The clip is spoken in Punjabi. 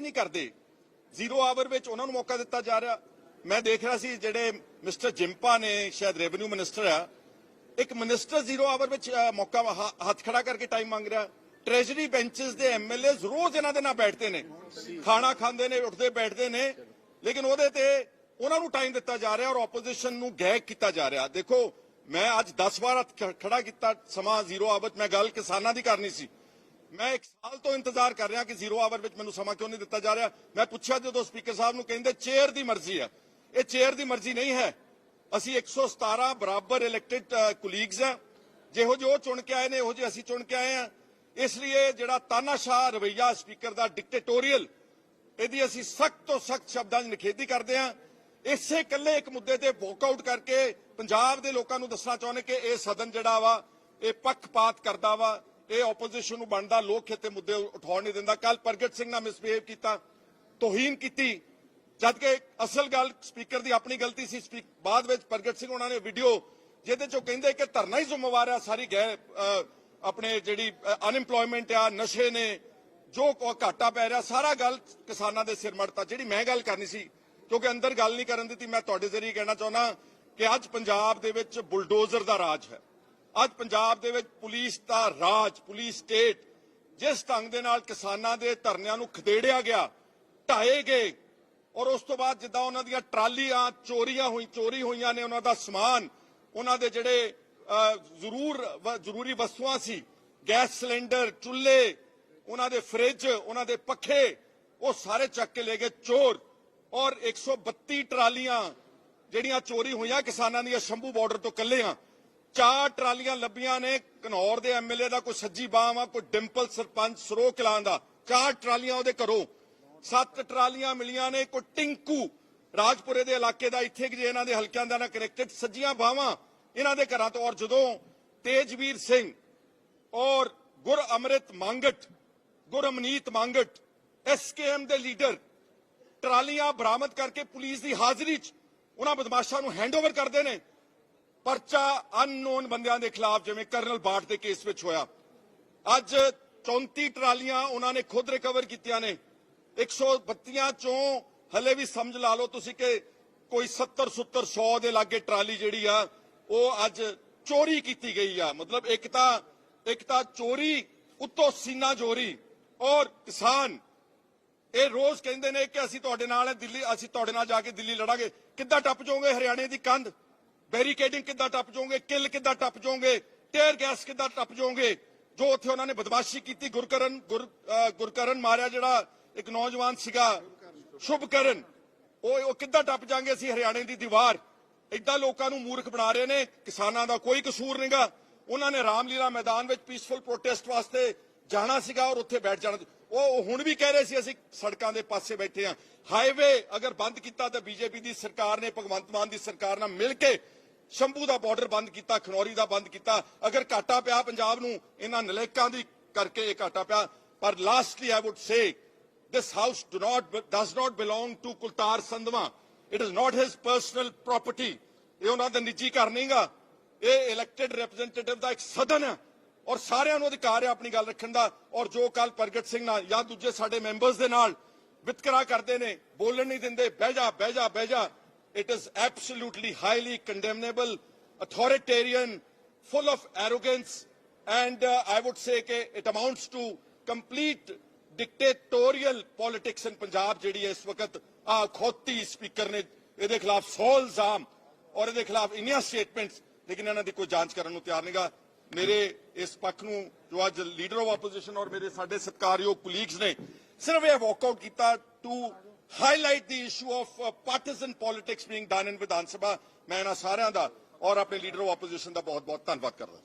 ਨਹੀਂ ਕਰਦੇ। ਜ਼ੀਰੋ ਆਵਰ ਵਿੱਚ ਉਹਨਾਂ ਨੂੰ ਮੌਕਾ ਦਿੱਤਾ ਜਾ ਰਿਹਾ। ਮੈਂ ਦੇਖ ਰਿਹਾ ਸੀ ਜਿਹੜੇ ਮਿਸਟਰ ਜਿੰਪਾ ਨੇ, ਸ਼ਾਇਦ ਰੈਵਨਿਊ ਮਿਨਿਸਟਰ ਆ, ਇੱਕ ਮਿਨਿਸਟਰ ਜ਼ੀਰੋ ਆਵਰ ਵਿੱਚ ਮੌਕਾ ਹੱਥ ਖੜਾ ਕਰਕੇ ਟਾਈਮ ਮੰਗ ਰਿਹਾ। ਟ੍ਰੈਜਰੀ ਬੈਂਚਸ ਦੇ ਐਮਐਲਏ ਰੋਜ਼ ਇਹਨਾਂ ਦੇ ਨਾਲ ਬੈਠਦੇ ਨੇ। ਖਾਣਾ ਖਾਂਦੇ ਨੇ, ਉੱਠਦੇ ਬੈਠਦੇ ਨੇ। ਲੇਕਿਨ ਉਹਦੇ ਤੇ ਉਹਨਾਂ ਨੂੰ ਟਾਈਮ ਦਿੱਤਾ ਜਾ ਰਿਹਾ ਔਰ ਆਪੋਜੀਸ਼ਨ ਨੂੰ ਗੈਗ ਕੀਤਾ ਜਾ ਰਿਹਾ। ਦੇਖੋ, ਮੈਂ ਅੱਜ 10 ਵਾਰ ਖੜਾ ਕੀਤਾ ਸਮਾਂ ਜ਼ੀਰੋ ਆਵਰ ਮੈਂ ਗੱਲ ਕਿਸਾਨਾਂ ਦੀ ਕਰਨੀ ਸੀ। ਮੈਂ ਇੱਕ ਸਾਲ ਤੋਂ ਇੰਤਜ਼ਾਰ ਕਰ ਰਿਹਾ ਕਿ ਜ਼ੀਰੋ ਆਵਰ ਵਿੱਚ ਮੈਨੂੰ ਸਮਾਂ ਕਿਉਂ ਨਹੀਂ ਦਿੱਤਾ ਜਾ ਰਿਹਾ। ਮੈਂ ਪੁੱਛਿਆ ਜਦੋਂ ਸਪੀਕਰ ਸਾਹਿਬ ਨੂੰ ਕਹਿੰਦੇ, ਚੇਅਰ ਦੀ ਮਰਜ਼ੀ ਹੈ। ਇਹ ਚੇਅਰ ਦੀ ਮਰਜ਼ੀ ਨਹੀਂ ਹੈ। ਅਸੀਂ 117 ਬਰਾਬਰ ਇਲੈਕਟਿਡ ਕੁਲੀਗਸ ਆ ਜਿਹੋ ਜਿਹੇ ਚੁਣ ਕੇ ਆਏ ਨੇ, ਉਹੋ ਜਿਹੇ ਅਸੀਂ ਚੁਣ ਕੇ ਆਏ ਆ ਇਸ ਲਈ ਜਿਹੜਾ ਤਾਨਾਸ਼ਾਹ ਰਵਈਆ ਸਪੀਕਰ ਦਾ ਡਿਕਟੇਟੋਰੀਅਲ ਇਹਦੀ ਅਸੀਂ ਸਖਤ ਤੋਂ ਸਖਤ ਸ਼ਬਦਾਂ 'ਚ ਨਿਖੇਧੀ ਕਰਦੇ ਹਾਂ। ਇਸੇ ਇਕੱਲੇ ਇੱਕ ਮੁੱਦੇ ਤੇ ਵਾਕਆਊਟ ਕਰਕੇ ਪੰਜਾਬ ਦੇ ਲੋਕਾਂ ਨੂੰ ਦੱਸਣਾ ਚਾਹੁੰਦੇ ਕਿ ਇਹ ਸਦਨ ਜਿਹੜਾ ਵਾ, ਇਹ ਪੱਖਪਾਤ ਕਰਦਾ ਵਾ। ਇਹ ਆਪੋਜੀਸ਼ਨ ਨੂੰ ਬਣਦਾ, ਲੋਕ ਖੇਤੇ ਮੁੱਦੇ ਉਠਾਉਣ ਨਹੀਂ ਦਿੰਦਾ। ਕੱਲ ਪ੍ਰਗਟ ਸਿੰਘ ਨਾਲ ਮਿਸਬੀਹੇਵ ਕੀਤਾ, ਤੋਹੀਨ ਕੀਤੀ। ਜਦ ਕਿ ਅਸਲ ਗੱਲ ਸਪੀਕਰ ਦੀ ਆਪਣੀ ਗਲਤੀ ਸੀ ਸਪੀਕ ਬਾਅਦ ਵਿੱਚ ਪ੍ਰਗਟ ਸਿੰਘ ਉਹਨਾਂ ਨੇ ਵੀਡੀਓ ਜਿਹਦੇ ਚੋਂ ਕਹਿੰਦੇ ਕਿ ਧਰਨਾ ਹੀ ਜ਼ਿੰਮੇਵਾਰ ਆ, ਸਾਰੀ ਗੈਰ ਆਪਣੇ ਜਿਹੜੀ ਅਨਐਮਪਲੋਇਮੈਂਟ ਆ, ਨਸ਼ੇ ਨੇ, ਜੋ ਘਾਟਾ ਪੈ ਰਿਹਾ, ਸਾਰਾ ਗੱਲ ਕਿਸਾਨਾਂ ਦੇ ਸਿਰ ਮੜਤਾ। ਜਿਹੜੀ ਮੈਂ ਗੱਲ ਕਰਨੀ ਸੀ, ਕਿਉਂਕਿ ਅੰਦਰ ਗੱਲ ਨਹੀਂ ਕਰਨ ਦਿੱਤੀ, ਮੈਂ ਤੁਹਾਡੇ ਜ਼ਰੀਏ ਕਹਿਣਾ ਚਾਹੁੰਦਾ ਕਿ ਅੱਜ ਪੰਜਾਬ ਦੇ ਵਿੱਚ ਬੁਲਡੋਜ਼ਰ ਦਾ ਰਾਜ ਹੈ। ਅੱਜ ਪੰਜਾਬ ਦੇ ਵਿੱਚ ਪੁਲਿਸ ਦਾ ਰਾਜ, ਪੁਲਿਸ ਸਟੇਟ ਜਿਸ ਢੰਗ ਦੇ ਨਾਲ ਕਿਸਾਨਾਂ ਦੇ ਧਰਨਿਆਂ ਨੂੰ ਖਦੇੜਿਆ ਗਿਆ, ਢਾਏ ਗਏ ਔਰ ਉਸ ਤੋਂ ਬਾਅਦ ਜਿੱਦਾਂ ਉਹਨਾਂ ਦੀਆਂ ਟਰਾਲੀਆਂ, ਚੋਰੀਆਂ ਹੋਈ, ਚੋਰੀ ਹੋਈਆਂ ਨੇ ਉਹਨਾਂ ਦਾ ਸਮਾਨ, ਉਹਨਾਂ ਦੇ ਜਿਹੜੇ ਜ਼ਰੂਰ ਜ਼ਰੂਰੀ ਵਸਤੂਆਂ ਸੀ, ਗੈਸ ਸਿਲੰਡਰ, ਚੁੱਲ੍ਹੇ, ਉਹਨਾਂ ਦੇ ਫ੍ਰਿਜ, ਉਹਨਾਂ ਦੇ ਪੱਖੇ, ਉਹ ਸਾਰੇ ਚੱਕ ਕੇ ਲੈ ਗਏ ਚੋਰ ਔਰ 132 ਟਰਾਲੀਆਂ ਜਿਹੜੀਆਂ ਚੋਰੀ ਹੋਈਆਂ ਕਿਸਾਨਾਂ ਦੀਆਂ ਸ਼ੰਭੂ ਬਾਰਡਰ ਤੋਂ ਕੱਲਿਆਂ ਚਾਰ ਟਰਾਲੀਆਂ ਲੱਭੀਆਂ ਨੇ। ਘਨੌਰ ਦੇ ਐਮਐਲਏ ਦਾ ਕੋਈ ਸੱਜੀ ਬਾਹ ਆ ਕੋਈ ਡਿੰਪਲ ਸਰਪੰਚ ਸਰੋ ਕਲਾਂ ਦਾ। ਚਾਰ ਟਰਾਲੀਆਂ ਉਹਦੇ ਘਰੋਂ। ਸੱਤ ਟਰਾਲੀਆਂ ਮਿਲੀਆਂ ਨੇ, ਕੋਈ ਟਿੰਕੂ ਰਾਜਪੁਰੇ ਦੇ ਇਲਾਕੇ ਦਾ। ਇੱਥੇ ਜੇ ਇਹਨਾਂ ਦੇ ਹਲਕਿਆਂ ਦਾ ਨਾਲ ਕਨੈਕਟਡ ਸੱਜੀਆਂ ਬਾਹਾਂ ਇਹਨਾਂ ਦੇ ਘਰਾਂ ਤੋਂ। ਔਰ ਜਦੋਂ ਤੇਜਵੀਰ ਸਿੰਘ ਔਰ ਗੁਰ ਅੰਮ੍ਰਿਤ ਮੰਗਟ ਗੁਰਮਨੀਤ ਮੰਗਟ ਐਸਕੇਐਮ ਦੇ ਲੀਡਰ ਟਰਾਲੀਆਂ ਬਰਾਮਦ ਕਰਕੇ ਪੁਲਿਸ ਦੀ ਹਾਜ਼ਰੀ 'ਚ ਉਹਨਾਂ ਬਦਮਾਸ਼ਾਂ ਨੂੰ ਹੈਂਡਓਵਰ ਕਰਦੇ ਨੇ। ਪਰਚਾ ਅਨਨੋਨ ਬੰਦਿਆਂ ਦੇ ਖਿਲਾਫ, ਜਿਵੇਂ ਕਰਨਲ ਬਾਟ ਦੇ ਕੇਸ ਵਿੱਚ ਹੋਇਆ। ਅੱਜ 34 ਟਰਾਲੀਆਂ ਉਹਨਾਂ ਨੇ ਖੁਦ ਰਿਕਵਰ ਕੀਤੀਆਂ ਨੇ। 132 ਚੋਂ ਹਲੇ ਵੀ ਸਮਝ ਲਾ ਲਓ ਤੁਸੀਂ ਕਿ ਕੋਈ 70 70 100 ਦੇ ਲਾਗੇ ਟਰਾਲੀ ਜਿਹੜੀ ਆ, ਉਹ ਅੱਜ ਚੋਰੀ ਕੀਤੀ ਗਈ ਆ। ਮਤਲਬ ਇੱਕ ਤਾਂ ਇੱਕ ਤਾਂ ਚੋਰੀ ਉੱਤੋਂ ਸੀਨਾ ਚੋਰੀ ਔਰ ਕਿਸਾਨ, ਇਹ ਰੋਜ਼ ਕਹਿੰਦੇ ਨੇ ਕਿ ਅਸੀਂ ਤੁਹਾਡੇ ਨਾਲ ਹੈ ਦਿੱਲੀ, ਅਸੀਂ ਤੁਹਾਡੇ ਨਾਲ ਜਾ ਕੇ ਦਿੱਲੀ ਲੜਾਂਗੇ। ਕਿੱਦਾਂ ਟੱਪ ਜਾਓਗੇ ਹਰਿਆਣੇ ਦੀ ਕੰਧ? ਬੈਰੀਕੇਡਿੰਗ ਕਿੱਦਾਂ ਟੱਪ ਜਾਓਗੇ? ਕਿੱਲ ਕਿੱਦਾਂ ਟੱਪ ਜਾਓਗੇ? ਟੇਅਰ ਗੈਸ ਕਿੱਦਾਂ ਟੱਪ ਜਾਓਗੇ? ਜੋ ਉੱਥੇ ਉਹਨਾਂ ਨੇ ਬਦਮਾਸ਼ੀ ਕੀਤੀ, ਗੁਰਕਰਨ, ਗੁਰ ਗੁਰਕਰਨ ਮਾਰਿਆ ਜਿਹੜਾ ਇੱਕ ਨੌਜਵਾਨ ਸੀਗਾ, ਸ਼ੁਭਕਰਨ। ਉਹ ਉਹ ਕਿੱਦਾਂ ਟੱਪ ਜਾਾਂਗੇ ਅਸੀਂ ਹਰਿਆਣੇ ਦੀ ਦੀਵਾਰ? ਇਦਾਂ ਲੋਕਾਂ ਨੂੰ ਮੂਰਖ ਬਣਾ ਰਹੇ ਨੇ, ਕਿਸਾਨਾਂ ਦਾ ਕੋਈ ਕਸੂਰ ਨਹੀਂਗਾ ਉਹਨਾਂ ਨੇ ਰਾਮਲੀਲਾ ਮੈਦਾਨ ਵਿੱਚ ਪੀਸਫੁਲ ਪ੍ਰੋਟੈਸਟ ਵਾਸਤੇ ਜਾਣਾ ਸੀਗਾ ਔਰ ਉੱਥੇ ਬੈਠ ਜਾਣਾ ਉਹ ਹੁਣ ਵੀ ਕਹਿ ਰਹੇ ਸੀ, ਅਸੀਂ ਸੜਕਾਂ ਦੇ ਪਾਸੇ ਬੈਠੇ ਆ ਹਾਈਵੇ ਅਗਰ ਬੰਦ ਕੀਤਾ ਤਾਂ ਬੀਜੇਪੀ ਦੀ ਸਰਕਾਰ ਨੇ, ਭਗਵੰਤ ਮਾਨ ਦੀ ਸਰਕਾਰ ਨਾਲ ਮਿਲ ਕੇ ਸ਼ੰਭੂ ਦਾ ਬਾਰਡਰ ਬੰਦ ਕੀਤਾ, ਖਨੌਰੀ ਦਾ ਬੰਦ ਕੀਤਾ। ਅਗਰ ਘਾਟਾ ਪਿਆ ਪੰਜਾਬ ਨੂੰ, ਇਹਨਾਂ ਨਲਾਇਕਾਂ ਦੀ ਕਰਕੇ ਇਹ ਘਾਟਾ ਪਿਆ। ਪਰ lastly I would say this house do not does not belong to Kultar Sandhwa. It is not his personal property. ਇਹ ਉਹਨਾਂ ਦਾ ਨਿੱਜੀ ਘਰ ਨਹੀਂਗਾ। ਇਹ ਇਲੈਕਟਿਡ ਰਿਪਰੈਜ਼ੈਂਟੇਟਿਵ ਦਾ ਇੱਕ ਸਦਨ ਹੈ। ਔਰ ਸਾਰਿਆਂ ਨੂੰ ਅਧਿਕਾਰ ਹੈ ਆਪਣੀ ਗੱਲ ਰੱਖਣ ਦਾ। ਔਰ ਜੋ ਕੱਲ ਪ੍ਰਗਟ ਸਿੰਘ ਨਾਲ ਜਾਂ ਦੂਜੇ ਸਾਡੇ ਮੈਂਬਰਸ ਦੇ ਨਾਲ ਵਿਤਕਰਾ ਕਰਦੇ ਨੇ ਬੋਲਣ ਨਹੀਂ ਦਿੰਦੇ ਬਹਿ ਜਾ ਬਹਿ ਜਾ ਬਹਿ ਜਾ। It is absolutely highly condemnable authoritarian full of arrogance and uh, I would say ਕਿ it amounts to complete dictatorial politics in Punjab ਜਿਹੜੀ ਹੈ ਇਸ ਵਕਤ ਆ ਖੋਤੀ ਸਪੀਕਰ ਨੇ ਇਹਦੇ ਖਿਲਾਫ 100 ਇਲਜ਼ਾਮ ਔਰ ਇਹਦੇ ਖਿਲਾਫ ਇੰਨੀਆਂ ਸਟੇਟਮੈਂਟਸ ਲੇਕਿਨ ਇਹਨਾਂ ਦੀ ਕੋਈ ਜਾਂਚ ਕਰਨ ਨੂੰ ਤਿਆਰ ਨਹੀਂਗਾ ਮੇਰੇ ਇਸ ਪੱਖ ਨੂੰ ਜੋ ਅੱਜ ਲੀਡਰ ਆਫ ਆਪੋਜੀਸ਼ਨ ਔਰ ਮੇਰੇ ਸਾਡੇ ਸਤਿਕਾਰਯੋਗ ਕੁਲੀਗਸ ਨੇ ਸਿਰਫ ਇਹ ਵਾਕਆਊਟ ਕੀਤਾ to highlight the issue of partisan politics being done in Vidhan Sabha ਮੈਂ ਇਹਨਾਂ ਸਾਰਿਆਂ ਦਾ ਔਰ ਆਪਣੇ ਲੀਡਰ ਆਫ ਆਪੋਜੀਸ਼ਨ ਦਾ ਬਹੁਤ ਬਹੁਤ ਧੰਨਵਾਦ ਕਰਦਾ